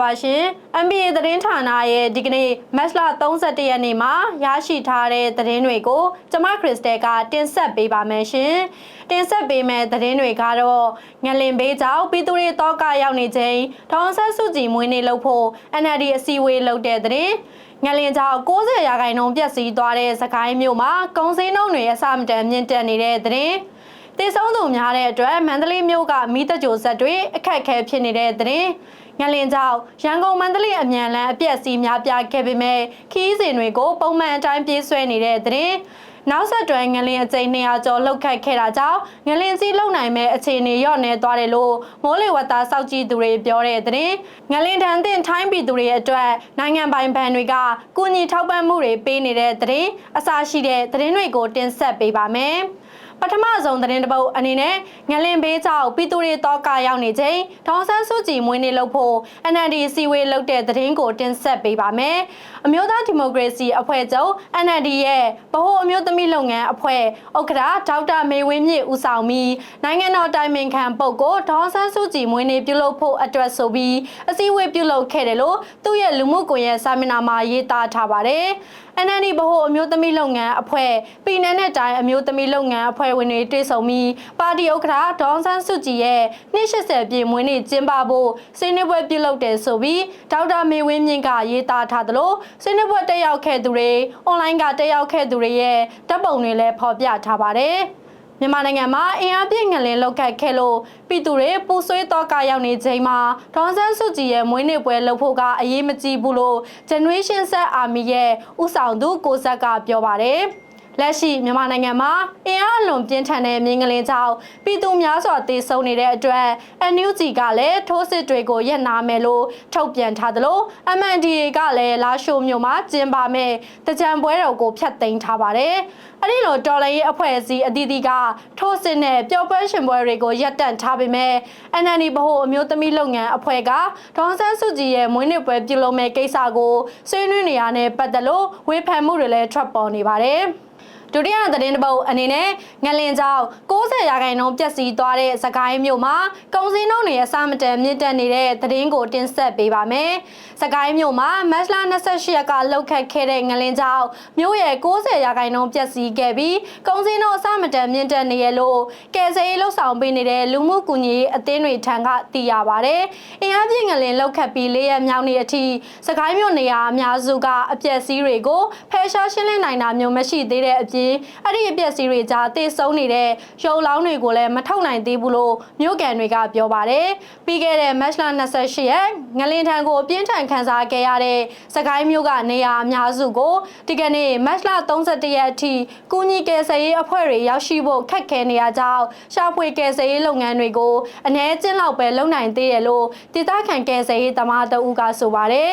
မင်္ဂလာပါရှင် MBA သတင်းဌာနရဲ့ဒီကနေ့မတ်လ31ရက်နေ့မှာရရှိထားတဲ့သတင်းတွေကိုကျမခရစ်စတယ်ကတင်ဆက်ပေးပါမယ်ရှင်တင်ဆက်ပေးမယ့်သတင်းတွေကတော့ငလင်ဘေးကြောင့်ပြည်သူတွေတောကရောက်နေချိန်ဒေါန်ဆက်စုကြည်မွေးနေ့လုပ်ဖို့ NLD အစည်းအဝေးလုပ်တဲ့သတင်းငလင်ကြောင့်60ရာခိုင်နှုန်းပြည့်စည်သွားတဲ့စကိုင်းမြို့မှာကုံစင်းနှုန်းတွေအစမတန်မြင့်တက်နေတဲ့သတင်း တည်ဆုံးသူများတဲ့အတွက်မန္တလေးမြို့ကမိတကြိုဆက်တွေအခက်အခဲဖြစ်နေတဲ့သတင်းငလင်ကြောင့်ရန်ကုန်မန္တလေးအမြန်လမ်းအပြက်စီးများပြားခဲ့ပေမဲ့ခီးစဉ်တွေကိုပုံမှန်အတိုင်းပြေးဆွဲနေတဲ့သတင်းနောက်ဆက်တွဲငလင်အကျိန်200ကျော်လှုပ်ခတ်ခဲ့တာကြောင့်ငလင်စီးလုံနိုင်မဲ့အခြေအနေရော့နေသွားတယ်လို့မိုးလေဝသစောက်ကြည့်သူတွေပြောတဲ့သတင်းငလင်ထန်တင်ထိုင်းပြည်သူတွေအတွက်နိုင်ငံပိုင်ဘဏ်တွေကကုညီထောက်ပံ့မှုတွေပေးနေတဲ့သတင်းအစားရှိတဲ့သတင်းတွေကိုတင်ဆက်ပေးပါမယ်။ ပထမဆုံးသတင်းတစ်ပုတ်အနေနဲ့ငလင်ဘေးကြောင့်ပြည်သူတွေတောကရောက်နေချိန်ဒေါန်ဆန်းစုကြည်မွေးနေ့လုပ်ဖို့ NLD စီဝေးလုပ်တဲ့သတင်းကိုတင်ဆက်ပေးပါမယ်။အမျိုးသားဒီမိုကရေစီအဖွဲ့ချုပ် NLD ရဲ့ဗဟိုအမျိုးသမီးလုပ်ငန်းအဖွဲ့ဥက္ကဋ္ဌဒေါက်တာမေဝင်းမြင့်ဦးဆောင်ပြီးနိုင်ငံတော်တိုင်ပင်ခံပုဂ္ဂိုလ်ဒေါန်ဆန်းစုကြည်မွေးနေ့ပြုလုပ်ဖို့အတွက်ဆိုပြီးအစည်းအဝေးပြုလုပ်ခဲ့တယ်လို့သူ့ရဲ့လူမှုကွန်ရက်စာမျက်နှာမှာရေးသားထားပါတယ်။ NND ဗဟိုအမျိုးသမီးလုပ်ငန်းအဖွဲ့ပြည်내နဲ့တိုင်းအမျိုးသမီးလုပ်ငန်းအဖွဲ့ဝင်တွေတွေ့ဆုံပြီးပါတီဥက္ကဋ္ဌဒေါန်ဆန်းစုကြည်ရဲ့နှစ်80ပြည့်မွေးနေ့ကျင်းပဖို့စိတ်နှပွဲပြုလုပ်တယ်ဆိုပြီးဒေါက်တာမေဝင်းမြင့်ကရေးသားထားသလိုစိတ်နှပွဲတက်ရောက်ခဲ့သူတွေအွန်လိုင်းကတက်ရောက်ခဲ့သူတွေရဲ့ဓာတ်ပုံတွေလည်းဖော်ပြထားပါတယ်။ မြန်မာနိုင်ငံမှာအင်အားပြည့်ငလင်လောက်ခတ်ခဲ့လို့ပြည်သူတွေပူဆွေးတော့ကရောက်နေချိန်မှာဒေါန်ဆန်းစုကြည်ရဲ့မွေးနေ့ပွဲလုပ်ဖို့ကအရေးမကြီးဘူးလို့ Generation Z Army ရဲ့ဥဆောင်သူကိုဇက်ကပြောပါတယ်။လက်ရှိမြန်မာနိုင်ငံမှာအင်အားအလွန်ပြင်းထန်တဲ့မြင်းကလေးကြောင့်ပြည်သူများစွာတည်ဆုံနေတဲ့အတွက် NUG ကလည်းထိုးစစ်တွေကိုရပ်နာမယ်လို့ထုတ်ပြန်ထားသလို MNDA ကလည်းလာရှိုမြို့မှာကျင်းပမယ်တကြံပွဲတော်ကိုဖျက်သိမ်းထားပါတယ်။အဲဒီလိုတော်လှန်ရေးအဖွဲ့အစည်းအသီးသီးကထိုးစစ်နဲ့ပျော်ပွဲရှင်ပွဲတွေကိုရပ်တန့်ထားပေမဲ့ NND ဗဟိုအမျိုးသမီးလုပ်ငန်းအဖွဲ့ကဒေါန်ဆန်းစုကြည်ရဲ့မွေးနေ့ပွဲပြုလုပ်မဲ့ကိစ္စကိုဆွေးနွေးနေရတဲ့ပတ်သက်လို့ဝေဖန်မှုတွေလည်းထွက်ပေါ်နေပါတယ်။ ဒုတိယသတင်းတစ်ပုတ်အနေနဲ့ငလင်ကြောင့်60ရာခိုင်နှုန်းပျက်စီးသွားတဲ့စကိုင်းမြို့မှာကုန်စည်နှုန်းတွေအစမတန်မြင့်တက်နေတဲ့သတင်းကိုတင်ဆက်ပေးပါမယ်။စကိုင်းမြို့မှာမတ်လ28ရက်ကလှုပ်ခတ်ခဲ့တဲ့ငလင်ကြောင့်မြို့ရဲ့60ရာခိုင်နှုန်းပျက်စီးခဲ့ပြီးကုန်စည်နှုန်းအစမတန်မြင့်တက်နေရလို့ကယ်ဆယ်ရေးလှုပ်ဆောင်ပေးနေတဲ့လူမှုကူညီရေးအသင်းတွေထံကသိရပါဗျ။အင်အားပြည့်ငလင်လှုပ်ခတ်ပြီး၄ရက်မြောက်နေ့အထိစကိုင်းမြို့နေရာအများစုကအပျက်စီးတွေကိုဖယ်ရှားရှင်းလင်းနိုင်တာမျိုးမရှိသေးတဲ့အပြင်ပြင်အဲ့ဒီအပျက်စီးတွေကြားတေဆုံးနေတဲ့ရုပ်လောင်းတွေကိုလည်းမထုတ်နိုင်သေးဘူးလို့မြို့ကန်တွေကပြောပါတယ်ပြီးခဲ့တဲ့မတ်လ28ရက်ငလင်ထံကိုပြင်းထန်ခန်းစားခဲ့ရတဲ့စကိုင်းမြို့ကနေရာအများစုကိုဒီကနေ့မတ်လ31ရက်အထိကုညီကယ်ဆယ်ရေးအဖွဲ့တွေရောက်ရှိဖို့ခက်ခဲနေရကြောင်းရှာဖွေကယ်ဆယ်ရေးလုပ်ငန်းတွေကိုအ ਨੇ ကျင်းလောက်ပဲလုပ်နိုင်သေးတယ်လို့ဒေသခံကယ်ဆယ်ရေးသမားတအူးကဆိုပါတယ်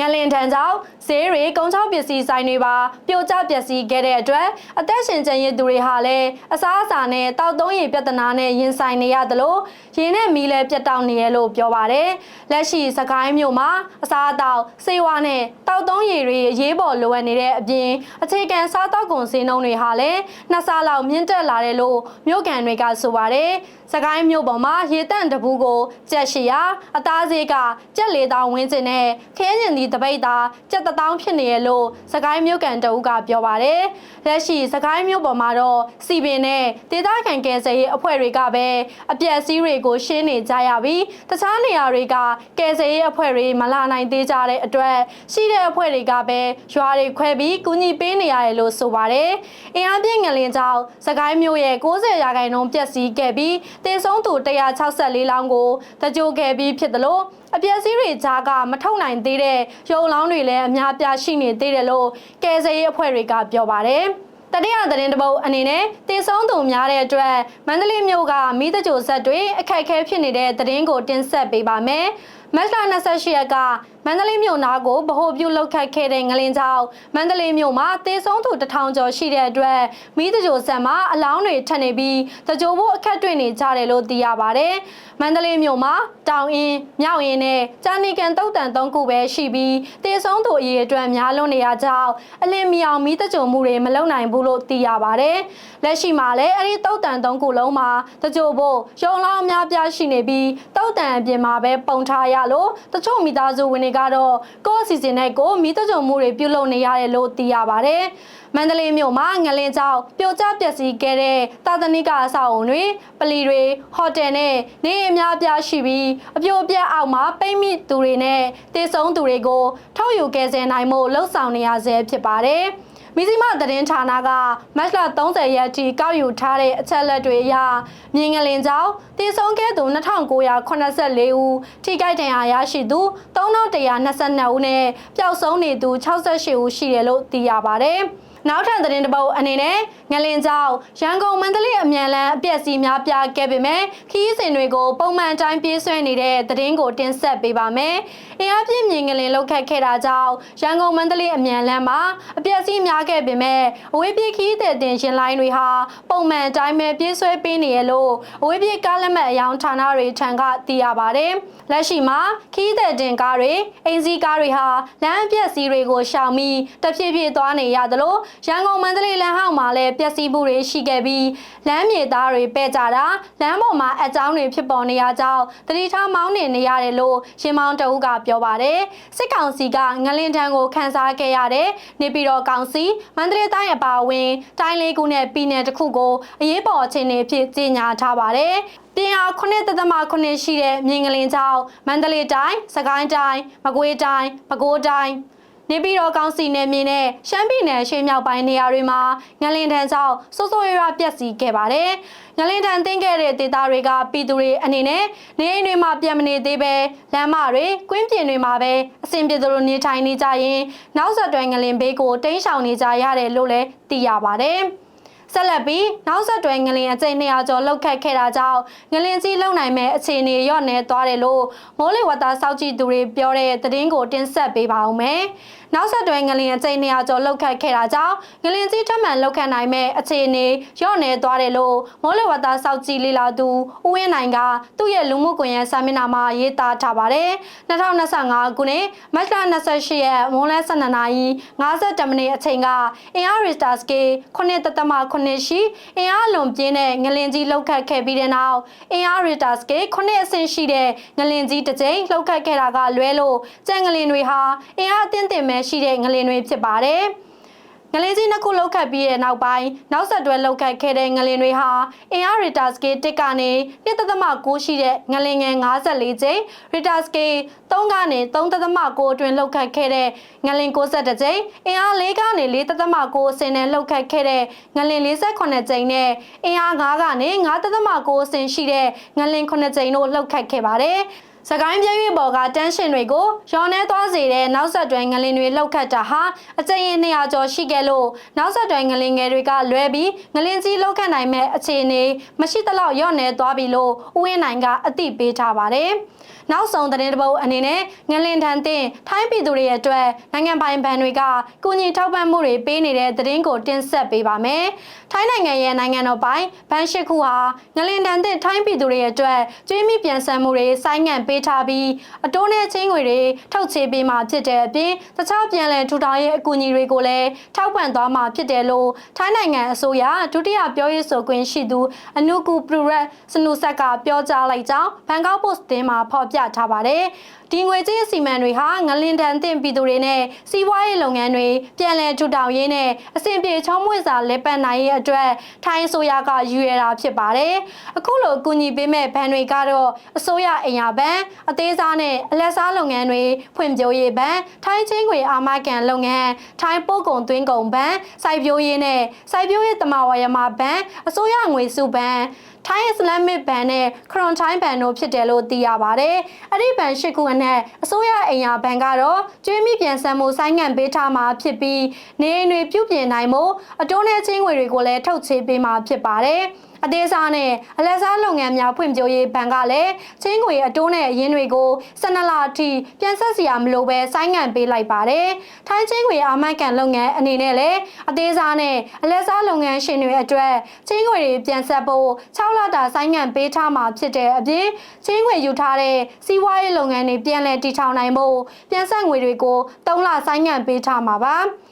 ငလင်ထံကြောင့်ဈေးတွေကုန်းချောင်းပစ္စည်းဆိုင်တွေပါပြိုကျပျက်စီးခဲ့တဲ့အတွက်အသက်ရှင်ကျန်ရည်သူတွေဟာလည်းအစားအစာနဲ့တောက်သုံးရည်ပြဿနာနဲ့ရင်ဆိုင်နေရတယ်လို့ရင်းနဲ့မီးလည်းပြတ်တောက်နေရလို့ပြောပါတယ်လက်ရှိစကိုင်းမြို့မှာအစားအသောက်စေဝါနဲ့တောက်သုံးရည်တွေရေးပေါ်လိုအပ်နေတဲ့အပြင်အခြေခံစားတောက်ကုန်စည်နှုန်းတွေဟာလည်းနှစ်ဆလောက်မြင့်တက်လာတယ်လို့မြို့ကန်တွေကဆိုပါတယ်စကိုင်းမြို့ပေါ်မှာရေတန့်တပူးကိုကြက်ရှိရာအသားစေးကကြက်လေးတောင်ဝင်းကျင်နဲ့ခဲကျင်ဒီတပိတ်သားကြက်တတောင်းဖြစ်နေရလို့စကိုင်းမြို့ကန်တအုပ်ကပြောပါတယ်။လက်ရှိစကိုင်းမြို့ပေါ်မှာတော့စီပင်နဲ့ဒေသခံကယ်ဆယ်ရေးအဖွဲ့တွေကပဲအပြက်စီးတွေကိုရှင်းနေကြရပြီးတခြားနေရာတွေကကယ်ဆယ်ရေးအဖွဲ့တွေမလာနိုင်သေးကြတဲ့အတွက်ရှိတဲ့အဖွဲ့တွေကပဲရွာတွေခွဲပြီးကူညီပေးနေရတယ်လို့ဆိုပါတယ်။အင်အားပြည့်ငလင်ကြောင့်စကိုင်းမြို့ရဲ့60ရာခိုင်နှုန်းပျက်စီးခဲ့ပြီးတေဆုံးသူ164လောင်းကိုတကြိုခဲ့ပြီးဖြစ်တယ်လို့ အပြည့်စည်းတွေကြားကမထုတ်နိုင်သေးတဲ့ရုံလောင်းတွေလည်းအများပြားရှိနေသေးတယ်လို့ကယ်ဆယ်ရေးအဖွဲ့တွေကပြောပါတယ်တတိယသတင်းတပုတ်အနေနဲ့တေဆုံးသူများတဲ့အတွက်မန္တလေးမြို့ကမိသကြိုဆက်တွေအခက်အခဲဖြစ်နေတဲ့သတင်းကိုတင်ဆက်ပေးပါမယ်။မတ်လ28ရက်ကမန္တလေးမြို့နာကိုဗဟိုပြုလုပ်ခတ်ခဲ့တဲ့ငလင်ကြောင့်မန္တလေးမြို့မှာတေဆုံးသူတထောင်ကျော်ရှိတဲ့အတွက်မိသကြိုဆက်မှာအလောင်းတွေထပ်နေပြီးတကြိုဖို့အခက်တွေ့နေကြတယ်လို့သိရပါတယ်။မန္တလေးမြို့မှာတောင်အင်းမြောက်အင်းနဲ့ကြာနီကန်တုတ်တန်၃ခုပဲရှိပြီးတေဆုံးသူအရေအတွက်များလွန်းနေရကြောင်းအလင်းမြောင်မိသကြိုမှုတွေမလုပ်နိုင်ဘူးလို့သိရပါတယ်။လက်ရှိမှာလည်းအဲ့ဒီတုတ်တန်၃ခုလုံးမှာတကြိုဖို့ရုံလောင်းများပြားရှိနေပြီးတုတ်တန်အပြင်မှာပဲပုံထားရလို့တချို့မိသားစုဝင်တွေကတော့ကိုယ့်အစီအစဉ်နဲ့ကိုယ်မိသားစုမှုတွေပြုလုပ်နေရတယ်လို့သိရပါတယ်။မန္တလေးမြို့မှာငလင်ကြောင့်ပြိုကျပျက်စီးခဲ့တဲ့တာသနိကအဆောက်အုံတွေပလီတွေဟိုတယ်နဲ့နေအိမ်အများပြားရှိပြီးအပြိုအပြက်အောက်မှာပိတ်မိသူတွေနဲ့တည်ဆုံသူတွေကိုထုတ်ယူကယ်ဆယ်နိုင်မှုလှုံ့ဆော်နေရဆဲဖြစ်ပါတယ်။ မီဇီမသတင်းဌာနကမတ်လ30ရက်ထိကောက်ယူထားတဲ့အချက်လက်တွေအရမြင်းငလင်ကြောင့်တည်ဆုံခဲ့သူ2984ဦးထိခိုက်ဒဏ်ရာရရှိသူ3122ဦးနဲ့ပျောက်ဆုံးနေသူ68ဦးရှိတယ်လို့သိရပါတယ်။ နောက်ထပ်သတင်းတစ်ပုဒ်အနေနဲ့ငလင်ကြောင့်ရန်ကုန်မန္တလေးအမြန်လန်းအပြက်စီများပြားခဲ့ပေမဲ့ခီးစဉ်တွေကိုပုံမှန်တိုင်းပြေးဆွဲနေတဲ့သတင်းကိုတင်ဆက်ပေးပါမယ်။အင်အားပြင်းမြင်ငလင်လောက်ခတ်ခဲ့တာကြောင့်ရန်ကုန်မန္တလေးအမြန်လန်းမှာအပြက်စီများခဲ့ပေမဲ့အဝေးပြေးခီးတဲ့တင်ရှင်လိုင်းတွေဟာပုံမှန်တိုင်းပဲပြေးဆွဲပေးနေရလို့အဝေးပြေးကားလက်မှတ်အယောင်ဌာနတွေထံကသိရပါတယ်။လက်ရှိမှာခီးတဲ့တင်ကားတွေအင်စီကားတွေဟာလမ်းအပြက်စီတွေကိုရှောင်ပြီးတဖြည်းဖြည်းသွားနေရသလိုရန်ကုန်မန္တလေးလမ်းဟောက်မှာလည်းပျက်စီးမှုတွေရှိခဲ့ပြီးလမ်းမြေသားတွေပဲ့ကြတာလမ်းပေါ်မှာအကြောင်းတွေဖြစ်ပေါ်နေရကြောင်းတတိထားမောင်းနေနေရတယ်လို့ရှင်မောင်တအုပ်ကပြောပါတယ်စစ်ကောင်စီကငလင်တန်းကိုခန်းစားခဲ့ရတဲ့နေပြည်တော်ကောင်စီမန္တလေးတိုင်းအပါအဝင်တိုင်းလေးခုနဲ့ပြည်နယ်တစ်ခုကိုအရေးပေါ်အခြေအနေဖြစ်ကြေညာထားပါတယ်တင်အား9.8ရှိတဲ့မြင်းကလင်ကျောင်းမန္တလေးတိုင်းစကိုင်းတိုင်းမကွေးတိုင်းပဲခူးတိုင်း နေပြည်တော်ကောင်စီနယ်မြေနဲ့ရှမ်းပြည်နယ်ရှေ့မြောက်ပိုင်းနေရာတွေမှာငလင်ထန်ကြောင့်စိုးစိုးရွားပြက်စီးခဲ့ပါတယ်။ငလင်ထန်တင်းခဲ့တဲ့ဒေသတွေကပြည်သူတွေအနေနဲ့နေအိမ်တွေမှာပြန်မနေသေးပဲလမ်းမတွေကွင်းပြင်တွေမှာပဲအဆင်ပြေသလိုနေထိုင်နေကြရင်နောက်ဆက်တွဲငလင်ဘေးကိုတိမ်းရှောင်နေကြရတယ်လို့လည်းသိရပါတယ်။ဆက်လက်ပြီးနောက်ဆက်တွဲငလင်အကျိန်200ကျော်လောက်ခတ်ခဲ့တာကြောင့်ငလင်ကြီးလုံနိုင်မဲ့အခြေအနေရော့နေသွားတယ်လို့မိုးလေဝသစောင့်ကြည့်သူတွေပြောတဲ့သတင်းကိုတင်ဆက်ပေးပါဦးမယ်။ နောက်ဆက်တွဲငလင်အကျိန်200ကျော်လောက်ခတ်ခဲ့တာကြောင့်ငလင်ကြီးထပ်မံလောက်ခတ်နိုင်မဲ့အခြေအနေရော့နေသွားတယ်လို့မိုးလေဝသစောင့်ကြည့်လေ့လာသူဦးဝင်းနိုင်ကသူ့ရဲ့လူမှုကွန်ရက်စာမျက်နှာမှာရေးသားထားပါတယ်။2025ခုနှစ်မတ်လ28ရက်မွန်းလယ်12နာရီ52မိနစ်အချိန်ကအင်အားရီစတာစကေ9.9ရှိအင်အားလွန်ပြင်းတဲ့ငလင်ကြီးလောက်ခတ်ခဲ့ပြီးတဲ့နောက်အင်အားရီတာစကေ9အဆင့်ရှိတဲ့ငလင်ကြီးတစ်ကြိမ်လောက်ခတ်ခဲ့တာကလွဲလို့ကြံငလင်တွေဟာအင်အားအသင့်တင်မဲ့ရှိတဲ့ငလင်တွေဖြစ်ပါတယ်။ငလင်းကြီးနှစ်ခုလောက်ခတ်ပြီးတဲ့နောက်ပိုင်းနောက်ဆက်တွဲလောက်ခတ်ခဲ့တဲ့ငလင်တွေဟာအင်အားရီတာစကေတစ်ကနေ1.6ရှိတဲ့ငလင်ငယ်54ကျိန်းရီတာစကေ3ကနေ3.6အတွင်းလောက်ခတ်ခဲ့တဲ့ငလင်62ကျိန်းအင်အား4ကနေ4.6အစင်နဲ့လောက်ခတ်ခဲ့တဲ့ငလင်48ကျိန်းနဲ့အင်အား5ကနေ9.6အစင်ရှိတဲ့ငလင်9ကျိန်းတို့လောက်ခတ်ခဲ့ပါတယ်။ စကိုင်းပြည့်ရွေပေါ်ကတန်းရှင်တွေကိုရောနှဲသွားစေတဲ့နောက်ဆက်တွဲငလင်တွေလောက်ခတ်တာဟာအကြိမ်ရင်200ကျော်ရှိခဲ့လို့နောက်ဆက်တွဲငလင်ငယ်တွေကလွဲပြီးငလင်ကြီးလောက်ခတ်နိုင်မဲ့အခြေအနေမရှိသလောက်ရော့နေသွားပြီလို့ဦးဝင်းနိုင်ကအသိပေးထားပါတယ်။ နောက်ဆုံးသတင်းတပုတ်အနေနဲ့ငလင်ထန်တင်ထိုင်းပြည်သူတွေအတွက်နိုင်ငံပိုင်ဘဏ်တွေကကူညီထောက်ပံ့မှုတွေပေးနေတဲ့သတင်းကိုတင်ဆက်ပေးပါမယ်။ထိုင်းနိုင်ငံရဲ့နိုင်ငံတော်ပိုင်ဘဏ်ရှိခုဟာငလင်ထန်တင်ထိုင်းပြည်သူတွေအတွက်ကျွေးမိပြန်ဆန်မှုတွေဆိုင်းငံ့ပေးထားပြီးအတိုးနဲ့ချင်းငွေတွေထုတ်ချေပေးမှာဖြစ်တဲ့အပြင်တခြားပြန်လည်ထူထောင်ရေးအကူအညီတွေကိုလည်းထောက်ပံ့သွားမှာဖြစ်တယ်လို့ထိုင်းနိုင်ငံအစိုးရဒုတိယပြောရေးဆိုခွင့်ရှိသူအနုကူပရရက်စနုဆက်ကပြောကြားလိုက်ကြောင်းဘန်ကောက်ပို့စ်တင်မှာဖော်ပြထားပါတယ်။ဒီငွေကြေးအစီအမံတွေဟာငလင်တန်တင်ပြည်သူတွေနဲ့စီးပွားရေးလုပ်ငန်းတွေပြန်လည်ထူထောင်ရေးနဲ့အဆင်ပြေချောမွေ့စာလက်ပတ်နိုင်ရေးအတွက်ထိုင်းအစိုးရကယူရတာဖြစ်ပါတယ်။အခုလိုအကူအညီပေးမဲ့ဘဏ်တွေကတော့အစိုးရအင်အားဘဏ်အသေးစားနဲ့အလက်စားလုပ်ငန်းတွေဖွံ့ဖြိုးရေးဘဏ်ထိုင်းချင်းငွေအာမခံလုပ်ငန်းထိုင်းပို့ကုန်သွင်းကုန်ဘဏ်စိုက်ပျိုးရေးနဲ့စိုက်ပျိုးရေးတမဝရမဘဏ်အစိုးရငွေစုဘဏ် ထိုင်းအစ္စလာမစ်ဘန်နဲ့ခရွန်ထိုင်းဘန်တို့ဖြစ်တယ်လို့သိရပါတယ်။အဲ့ဒီဘန်ရှစ်ခုအနက်အစိုးရအိမ်ယာဘန်ကတော့ကျွေးမိပြန်ဆန်မှုဆိုင်းငံ့ပေးထားမှာဖြစ်ပြီးနေအိမ်တွေပြုပြင်နိုင်မှုအတိုးနဲ့ချင်းငွေတွေကိုလည်းထုတ်ချေပေးမှာဖြစ်ပါတယ်။ အသေးစားနဲ့အလက်စားလုပ်ငန်းများဖွံ့ဖြိုးရေးဘဏ်ကလည်းချင်းငွေအတိုးနဲ့အရင်းတွေကို12လအထိပြန်ဆက်စီရမလို့ပဲဆိုင်းငံ့ပေးလိုက်ပါတယ်။ထိုင်းချင်းငွေအာမခံလုပ်ငန်းအနေနဲ့လည်းအသေးစားနဲ့အလက်စားလုပ်ငန်းရှင်တွေအတွက်ချင်းငွေတွေပြန်ဆက်ဖို့6လတာဆိုင်းငံ့ပေးထားမှာဖြစ်တဲ့အပြင်ချင်းငွေယူထားတဲ့စီးပွားရေးလုပ်ငန်းတွေပြန်လည်တည်ထောင်နိုင်ဖို့ပြန်ဆက်ငွေတွေကို3လဆိုင်းငံ့ပေးထားမှာပါ။န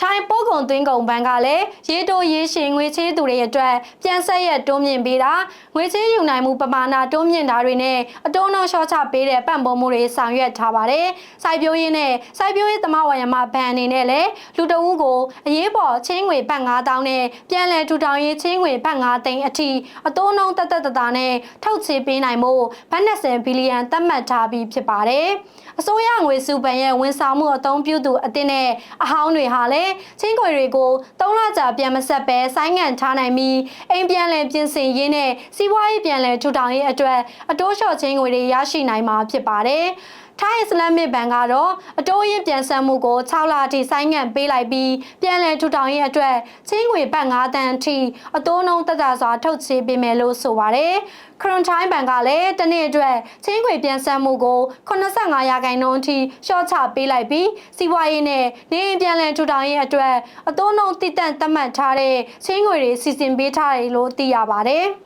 ထိုင်းပို့ကုန်သွင်းကုန်ဘဏ်ကလည်းရေတိုရေရှည်ငွေချေးသူတွေအတွက်ပြန်ဆက်ရက်တိုးမြင့်ပေးတာငွေချေးယူနိုင်မှုပမာဏတိုးမြင့်တာတွေနဲ့အတိုးနှုန်းလျှော့ချပေးတဲ့ပံ့ပိုးမှုတွေဆောင်ရွက်ထားပါတယ်။စိုက်ပျိုးရေးနဲ့စိုက်ပျိုးရေးသမဝါယမဘဏ်အနေနဲ့လည်းလူတအုပ်ကိုအရေးပေါ်ချင်းငွေဘတ်9000နဲ့ပြန်လည်ထူထောင်ရေးချင်းငွေဘတ်9သိန်းအထိအတိုးနှုန်းတက်တက်တတာနဲ့ထုတ်ချေပေးနိုင်မှုဘတ်20ဘီလီယံသတ်မှတ်ထားပြီးဖြစ်ပါတယ်။အစိုးရငွေစုပန်ရဲ့ဝန်ဆောင်မှုအသုံးပြုသူအတင်းနဲ့အဟောင်းတွေဟာလည်းချင်းခွေတွေကို၃လကြာပြန်မဆက်ပဲဆိုင်းငံ့ထားနိုင်ပြီးအိမ်ပြန်လည်ပြင်ဆင်ရေးနဲ့စီးပွားရေးပြန်လည်ထူထောင်ရေးအတွက်အတိုးလျှော့ချင်းငွေတွေရရှိနိုင်မှာဖြစ်ပါတယ်။ ထိုင်းအစ္စလာမစ်ဘဏ်ကတော့အတိုးရင်းပြန်ဆမှုကို6လအထိဆိုင်းငံ့ပေးလိုက်ပြီးပြန်လည်ထူထောင်ရေးအတွက်ချင်းငွေဘတ်9တန်အထိအတိုးနှုန်းတက်တာစွာထုတ်ချေပေးမယ်လို့ဆိုပါတယ်။ခရွန်ထိုင်းဘဏ်ကလည်းတနေ့အတွက်ချင်းငွေပြန်ဆမှုကို85ရာခိုင်နှုန်းအထိလျှော့ချပေးလိုက်ပြီးစီးပွားရေးနဲ့နေအိမ်ပြန်လည်ထူထောင်ရေးအတွက်အတိုးနှုန်းတည်တံ့သတ်မှတ်ထားတဲ့ချင်းငွေတွေစီစဉ်ပေးထားတယ်လို့သိရပါတယ်။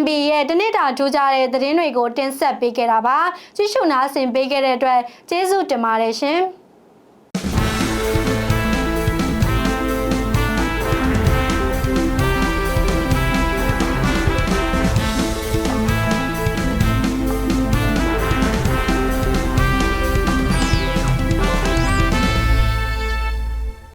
MB ရဲ့တနေ့တာထူးခြားတဲ့သတင်းတွေကိုတင်ဆက်ပေးခဲ့တာပါကြည့်ရှုနားဆင်ပေးခဲ့တဲ့အတွက်ကျေးဇူးတင်ပါတယ်ရှင်။